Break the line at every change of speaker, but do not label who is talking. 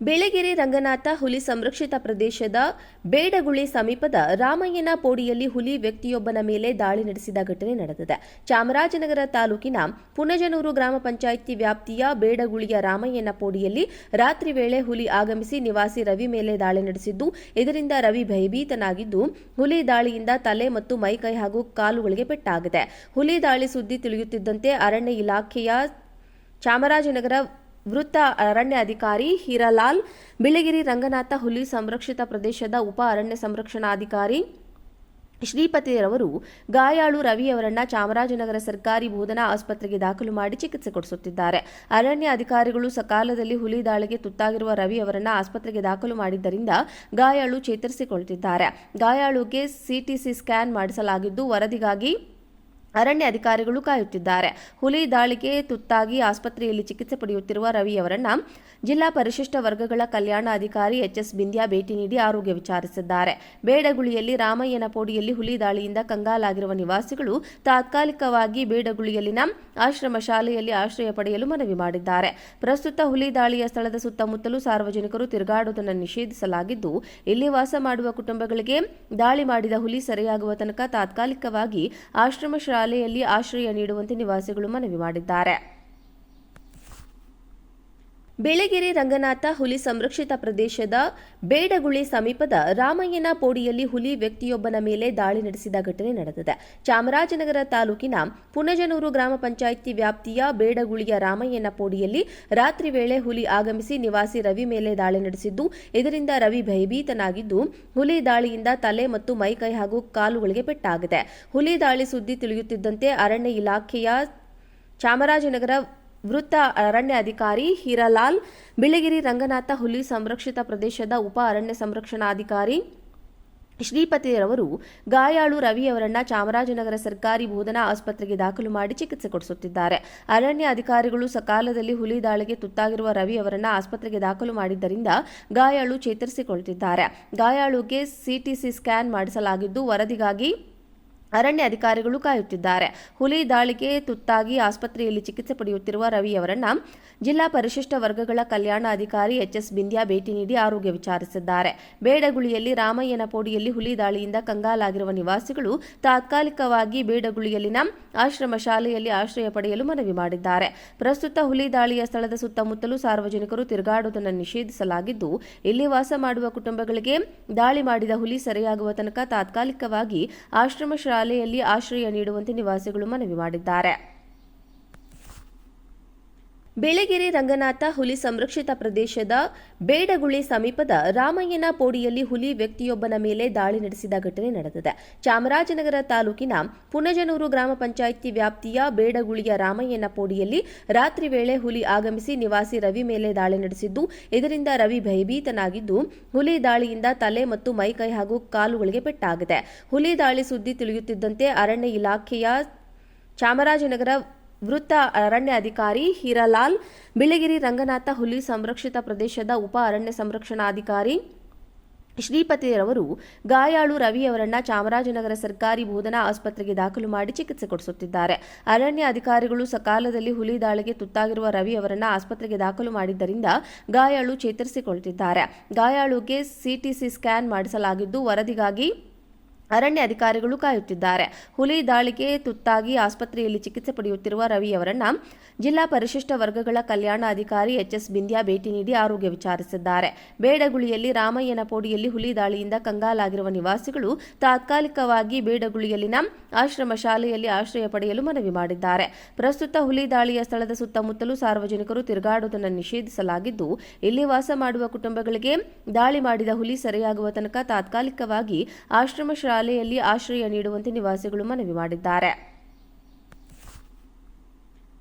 ಬೆಳಗೆರೆ ರಂಗನಾಥ ಹುಲಿ ಸಂರಕ್ಷಿತ ಪ್ರದೇಶದ ಬೇಡಗುಳಿ ಸಮೀಪದ ರಾಮಯ್ಯನ ಪೋಡಿಯಲ್ಲಿ ಹುಲಿ ವ್ಯಕ್ತಿಯೊಬ್ಬನ ಮೇಲೆ ದಾಳಿ ನಡೆಸಿದ ಘಟನೆ ನಡೆದಿದೆ. ಚಾಮರಾಜನಗರ ತಾಲೂಕಿನ ಪುನಜನೂರು ಗ್ರಾಮ ಪಂಚಾಯಿತಿ ವ್ಯಾಪ್ತಿಯ ಬೇಡಗುಳಿಯ ರಾಮಯ್ಯನ ಪೋಡಿಯಲ್ಲಿ ರಾತ್ರಿ ವೇಳೆ ಹುಲಿ ಆಗಮಿಸಿ ನಿವಾಸಿ ರವಿ ಮೇಲೆ ದಾಳಿ ನಡೆಸಿದ್ದು, ಇದರಿಂದ ರವಿ ಭಯಭೀತನಾಗಿದ್ದು, ಹುಲಿ ದಾಳಿಯಿಂದ ತಲೆ ಮತ್ತು ಮೈಕೈ ಹಾಗೂ ಕಾಲುಗಳಿಗೆ ಪೆಟ್ಟಾಗಿದೆ. ಹುಲಿ ದಾಳಿ ಸುದ್ದಿ ತಿಳಿಯುತ್ತಿದ್ದಂತೆ ಅರಣ್ಯ ಇಲಾಖೆಯ ಚಾಮರಾಜನಗರ ವೃತ್ತ ಅರಣ್ಯ ಅಧಿಕಾರಿ ಹೀರಾಲಾಲ್, ಬಿಳಿಗಿರಿ ರಂಗನಾಥ ಹುಲಿ ಸಂರಕ್ಷಿತ ಪ್ರದೇಶದ ಉಪ ಅರಣ್ಯ ಸಂರಕ್ಷಣಾಧಿಕಾರಿ ಶ್ರೀಪತಿರವರು ಗಾಯಾಳು ರವಿಯವರನ್ನ ಚಾಮರಾಜನಗರ ಸರ್ಕಾರಿ ಬೋಧನಾ ಆಸ್ಪತ್ರೆಗೆ ದಾಖಲು ಮಾಡಿ ಚಿಕಿತ್ಸೆ ಕೊಡಿಸುತ್ತಿದ್ದಾರೆ. ಅರಣ್ಯ ಅಧಿಕಾರಿಗಳು ಸಕಾಲದಲ್ಲಿ ಹುಲಿ ದಾಳಿಗೆ ತುತ್ತಾಗಿರುವ ರವಿಯವರನ್ನ ಆಸ್ಪತ್ರೆಗೆ ದಾಖಲು ಮಾಡಿದ್ದರಿಂದ ಗಾಯಾಳು ಚೇತರಿಸಿಕೊಳ್ಳುತ್ತಿದ್ದಾರೆ ಗಾಯಾಳುಗೆ ಸಿಟಿಸಿ ಸ್ಕ್ಯಾನ್ ಮಾಡಿಸಲಾಗಿದ್ದು, ವರದಿಗಾಗಿ ಅರಣ್ಯ ಅಧಿಕಾರಿಗಳು ಕಾಯುತ್ತಿದ್ದಾರೆ. ಹುಲಿ ದಾಳಿಗೆ ತುತ್ತಾಗಿ ಆಸ್ಪತ್ರೆಯಲ್ಲಿ ಚಿಕಿತ್ಸೆ ಪಡೆಯುತ್ತಿರುವ ರವಿಯವರನ್ನ ಜಿಲ್ಲಾ ಪರಿಶಿಷ್ಟ ವರ್ಗಗಳ ಕಲ್ಯಾಣ ಅಧಿಕಾರಿ ಎಚ್ಎಸ್ ಬಿಂದ್ಯಾ ಭೇಟಿ ನೀಡಿ ಆರೋಗ್ಯ ವಿಚಾರಿಸಿದ್ದಾರೆ. ಬೇಡಗುಳಿಯಲ್ಲಿ ರಾಮಯ್ಯನ ಪೋಡಿಯಲ್ಲಿ ಹುಲಿ ದಾಳಿಯಿಂದ ಕಂಗಾಲಾಗಿರುವ ನಿವಾಸಿಗಳು ತಾತ್ಕಾಲಿಕವಾಗಿ ಬೇಡಗುಳಿಯಲ್ಲಿನ ಆಶ್ರಮ ಶಾಲೆಯಲ್ಲಿ ಆಶ್ರಯ ಪಡೆಯಲು ಮನವಿ ಮಾಡಿದ್ದಾರೆ. ಪ್ರಸ್ತುತ ಹುಲಿ ದಾಳಿಯ ಸ್ಥಳದ ಸುತ್ತಮುತ್ತಲೂ ಸಾರ್ವಜನಿಕರು ತಿರುಗಾಡುವುದನ್ನು ನಿಷೇಧಿಸಲಾಗಿದ್ದು, ಇಲ್ಲಿ ವಾಸ ಮಾಡುವ ಕುಟುಂಬಗಳಿಗೆ ದಾಳಿ ಮಾಡಿದ ಹುಲಿ ಸೆರೆಯಾಗುವ ತನಕ ತಾತ್ಕಾಲಿಕವಾಗಿ ಆಶ್ರಮ ಶಾಲೆಯಲ್ಲಿ ಆಶ್ರಯ ನೀಡುವಂತೆ ನಿವಾಸಿಗಳು ಮನವಿ ಮಾಡಿದ್ದಾರೆ ಬೆಳಗೆರೆ ರಂಗನಾಥ ಹುಲಿ ಸಂರಕ್ಷಿತ ಪ್ರದೇಶದ ಬೇಡಗುಳಿ ಸಮೀಪದ ರಾಮಯ್ಯನ ಪೋಡಿಯಲ್ಲಿ ಹುಲಿ ವ್ಯಕ್ತಿಯೊಬ್ಬನ ಮೇಲೆ ದಾಳಿ ನಡೆಸಿದ ಘಟನೆ ನಡೆದಿದೆ. ಚಾಮರಾಜನಗರ ತಾಲೂಕಿನ ಪುನಜನೂರು ಗ್ರಾಮ ಪಂಚಾಯಿತಿ ವ್ಯಾಪ್ತಿಯ ಬೇಡಗುಳಿಯ ರಾಮಯ್ಯನ ಪೋಡಿಯಲ್ಲಿ ರಾತ್ರಿ ವೇಳೆ ಹುಲಿ ಆಗಮಿಸಿ ನಿವಾಸಿ ರವಿ ಮೇಲೆ ದಾಳಿ ನಡೆಸಿದ್ದು, ಇದರಿಂದ ರವಿ ಭಯಭೀತನಾಗಿದ್ದು, ಹುಲಿ ದಾಳಿಯಿಂದ ತಲೆ ಮತ್ತು ಮೈಕೈ ಹಾಗೂ ಕಾಲುಗಳಿಗೆ ಪೆಟ್ಟಾಗಿದೆ. ಹುಲಿ ದಾಳಿ ಸುದ್ದಿ ತಿಳಿಯುತ್ತಿದ್ದಂತೆ ಅರಣ್ಯ ಇಲಾಖೆಯ ಚಾಮರಾಜನಗರ ವೃತ್ತ ಅರಣ್ಯ ಅಧಿಕಾರಿ ಹೀರಾಲಾಲ್, ಬಿಳಿಗಿರಿ ರಂಗನಾಥ ಹುಲಿ ಸಂರಕ್ಷಿತ ಪ್ರದೇಶದ ಉಪ ಅರಣ್ಯ ಸಂರಕ್ಷಣಾಧಿಕಾರಿ ಶ್ರೀಪತಿರವರು ಗಾಯಾಳು ರವಿಯವರನ್ನ ಚಾಮರಾಜನಗರ ಸರ್ಕಾರಿ ಬೋಧನಾ ಆಸ್ಪತ್ರೆಗೆ ದಾಖಲು ಮಾಡಿ ಚಿಕಿತ್ಸೆ ಕೊಡಿಸುತ್ತಿದ್ದಾರೆ. ಅರಣ್ಯ ಅಧಿಕಾರಿಗಳು ಸಕಾಲದಲ್ಲಿ ಹುಲಿ ದಾಳಿಗೆ ತುತ್ತಾಗಿರುವ ರವಿಯವರನ್ನ ಆಸ್ಪತ್ರೆಗೆ ದಾಖಲು ಮಾಡಿದ್ದರಿಂದ ಗಾಯಾಳು ಚೇತರಿಸಿಕೊಳ್ಳುತ್ತಿದ್ದಾರೆ ಗಾಯಾಳುಗೆ ಸಿಟಿಸಿ ಸ್ಕ್ಯಾನ್ ಮಾಡಿಸಲಾಗಿದ್ದು, ವರದಿಗಾಗಿ ಅರಣ್ಯ ಅಧಿಕಾರಿಗಳು ಕಾಯುತ್ತಿದ್ದಾರೆ. ಹುಲಿ ದಾಳಿಗೆ ತುತ್ತಾಗಿ ಆಸ್ಪತ್ರೆಯಲ್ಲಿ ಚಿಕಿತ್ಸೆ ಪಡೆಯುತ್ತಿರುವ ರವಿಯವರನ್ನ ಜಿಲ್ಲಾ ಪರಿಶಿಷ್ಟ ವರ್ಗಗಳ ಕಲ್ಯಾಣ ಅಧಿಕಾರಿ ಎಚ್ಎಸ್ ಬಿಂದ್ಯಾ ಭೇಟಿ ನೀಡಿ ಆರೋಗ್ಯ ವಿಚಾರಿಸಿದ್ದಾರೆ. ಬೇಡಗುಳಿಯಲ್ಲಿ ರಾಮಯ್ಯನ ಪೋಡಿಯಲ್ಲಿ ಹುಲಿ ದಾಳಿಯಿಂದ ಕಂಗಾಲಾಗಿರುವ ನಿವಾಸಿಗಳು ತಾತ್ಕಾಲಿಕವಾಗಿ ಬೇಡಗುಳಿಯಲ್ಲಿನ ಆಶ್ರಮ ಶಾಲೆಯಲ್ಲಿ ಆಶ್ರಯ ಪಡೆಯಲು ಮನವಿ ಮಾಡಿದ್ದಾರೆ. ಪ್ರಸ್ತುತ ಹುಲಿ ದಾಳಿಯ ಸ್ಥಳದ ಸುತ್ತಮುತ್ತಲೂ ಸಾರ್ವಜನಿಕರು ತಿರುಗಾಡುವುದನ್ನು ನಿಷೇಧಿಸಲಾಗಿದ್ದು, ಇಲ್ಲಿ ವಾಸ ಮಾಡುವ ಕುಟುಂಬಗಳಿಗೆ ದಾಳಿ ಮಾಡಿದ ಹುಲಿ ಸರಿಯಾಗುವ ತನಕ ತಾತ್ಕಾಲಿಕವಾಗಿ ಆಶ್ರಮ ಶಾಲೆಯಲ್ಲಿ ಆಶ್ರಯ ನೀಡುವಂತೆ ನಿವಾಸಿಗಳು ಮನವಿ ಮಾಡಿದ್ದಾರೆ.
ಬೆಳಗೆರೆ ರಂಗನಾಥ ಹುಲಿ ಸಂರಕ್ಷಿತ ಪ್ರದೇಶದ ಬೇಡಗುಳಿ ಸಮೀಪದ ರಾಮಯ್ಯನ ಪೋಡಿಯಲ್ಲಿ ಹುಲಿ
ವ್ಯಕ್ತಿಯೊಬ್ಬನ ಮೇಲೆ ದಾಳಿ ನಡೆಸಿದ ಘಟನೆ ನಡೆದಿದೆ. ಚಾಮರಾಜನಗರ ತಾಲೂಕಿನ ಪುನಜನೂರು ಗ್ರಾಮ ಪಂಚಾಯಿತಿ ವ್ಯಾಪ್ತಿಯ ಬೇಡಗುಳಿಯ ರಾಮಯ್ಯನ ಪೋಡಿಯಲ್ಲಿ ರಾತ್ರಿ ವೇಳೆ ಹುಲಿ ಆಗಮಿಸಿ ನಿವಾಸಿ ರವಿ ಮೇಲೆ ದಾಳಿ ನಡೆಸಿದ್ದು, ಇದರಿಂದ ರವಿ ಭಯಭೀತನಾಗಿದ್ದು, ಹುಲಿ ದಾಳಿಯಿಂದ ತಲೆ ಮತ್ತು ಮೈಕೈ ಹಾಗೂ ಕಾಲುಗಳಿಗೆ ಪೆಟ್ಟಾಗಿದೆ. ಹುಲಿ ದಾಳಿ ಸುದ್ದಿ ತಿಳಿಯುತ್ತಿದ್ದಂತೆ ಅರಣ್ಯ ಇಲಾಖೆಯ ಚಾಮರಾಜನಗರ ವೃತ್ತ ಅರಣ್ಯ ಅಧಿಕಾರಿ ಹೀರಾಲಾಲ್, ಬಿಳಿಗಿರಿ ರಂಗನಾಥ ಹುಲಿ ಸಂರಕ್ಷಿತ ಪ್ರದೇಶದ ಉಪ ಅರಣ್ಯ ಸಂರಕ್ಷಣಾಧಿಕಾರಿ ಶ್ರೀಪತಿರವರು ಗಾಯಾಳು ರವಿಯವರನ್ನ ಚಾಮರಾಜನಗರ ಸರ್ಕಾರಿ ಬೋಧನಾ ಆಸ್ಪತ್ರೆಗೆ ದಾಖಲು ಮಾಡಿ ಚಿಕಿತ್ಸೆ ಕೊಡಿಸುತ್ತಿದ್ದಾರೆ. ಅರಣ್ಯ ಅಧಿಕಾರಿಗಳು ಸಕಾಲದಲ್ಲಿ ಹುಲಿ ದಾಳಿಗೆ ತುತ್ತಾಗಿರುವ ರವಿ ರವಿಯವರನ್ನ ಆಸ್ಪತ್ರೆಗೆ ದಾಖಲು ಮಾಡಿದ್ದರಿಂದ ಗಾಯಾಳು ಚೇತರಿಸಿಕೊಳ್ಳುತ್ತಿದ್ದಾರೆ ಗಾಯಾಳುಗೆ ಸಿಟಿಸಿ ಸ್ಕ್ಯಾನ್ ಮಾಡಿಸಲಾಗಿದ್ದು ವರದಿಗಾಗಿ ಅರಣ್ಯ ಅಧಿಕಾರಿಗಳು ಕಾಯುತ್ತಿದ್ದಾರೆ. ಹುಲಿ ದಾಳಿಗೆ ತುತ್ತಾಗಿ ಆಸ್ಪತ್ರೆಯಲ್ಲಿ ಚಿಕಿತ್ಸೆ ಪಡೆಯುತ್ತಿರುವ ರವಿಯವರನ್ನ ಜಿಲ್ಲಾ ಪರಿಶಿಷ್ಟ ವರ್ಗಗಳ ಕಲ್ಯಾಣ ಅಧಿಕಾರಿ ಎಚ್ಎಸ್ ಬಿಂದ್ಯಾ ಭೇಟಿ ನೀಡಿ ಆರೋಗ್ಯ ವಿಚಾರಿಸಿದ್ದಾರೆ. ಬೇಡಗುಳಿಯಲ್ಲಿ ರಾಮಯ್ಯನ ಪೋಡಿಯಲ್ಲಿ ಹುಲಿ ದಾಳಿಯಿಂದ ಕಂಗಾಲಾಗಿರುವ ನಿವಾಸಿಗಳು ತಾತ್ಕಾಲಿಕವಾಗಿ ಬೇಡಗುಳಿಯಲ್ಲಿನ ಆಶ್ರಮ ಶಾಲೆಯಲ್ಲಿ ಆಶ್ರಯ ಪಡೆಯಲು ಮನವಿ ಮಾಡಿದ್ದಾರೆ. ಪ್ರಸ್ತುತ ಹುಲಿ ದಾಳಿಯ ಸ್ಥಳದ ಸುತ್ತಮುತ್ತಲೂ ಸಾರ್ವಜನಿಕರು ತಿರುಗಾಡುವುದನ್ನು ನಿಷೇಧಿಸಲಾಗಿದ್ದು, ಇಲ್ಲಿ ವಾಸ ಮಾಡುವ ಕುಟುಂಬಗಳಿಗೆ ದಾಳಿ ಮಾಡಿದ ಹುಲಿ ಸೆರೆಯಾಗುವ ತನಕ ತಾತ್ಕಾಲಿಕವಾಗಿ ಆಶ್ರಮ ಶಾಲೆಯಲ್ಲಿ ಆಶ್ರಯ ನೀಡುವಂತೆ ನಿವಾಸಿಗಳು ಮನವಿ ಮಾಡಿದ್ದಾರೆ